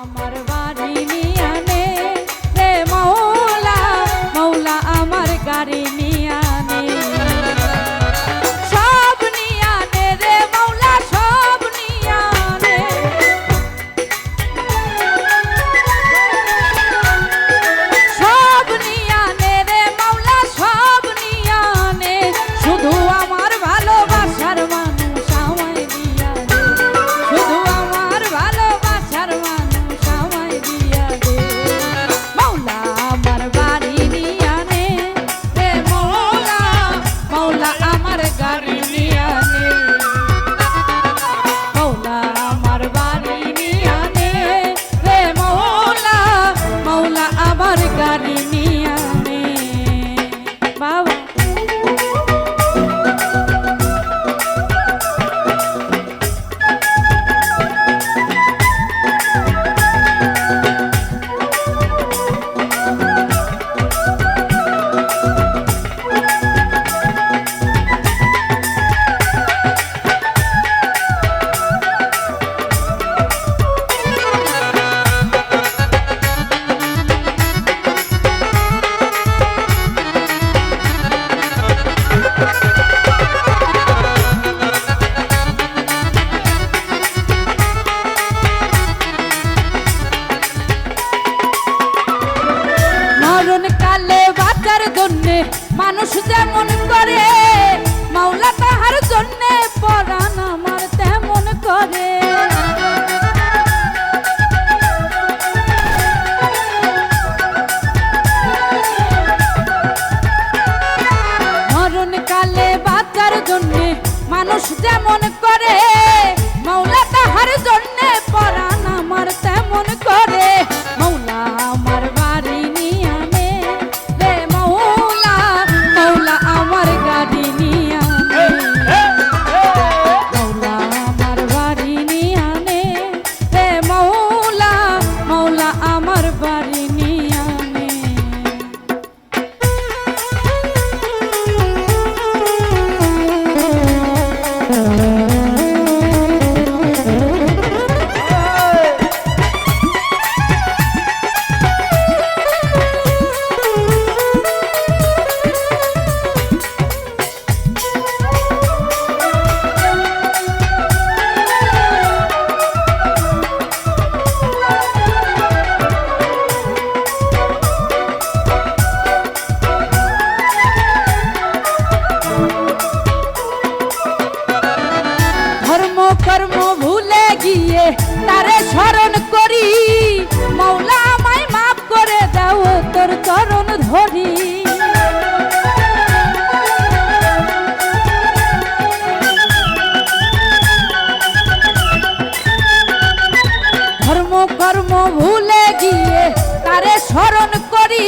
আমার বাড়ি জন্যে, মানুষ যেমন করে, মাওলা তাহার জন্যে, পরাণ আমার তেমন করে। মরণ কালে বাঁচার জন্যে মানুষ যেমন করে স্মরণ করি। মৌলা আমায় মাফ করে দাও তোর চরণ ধরি। ধর্ম কর্ম ভুলে গিয়ে তারে স্মরণ করি।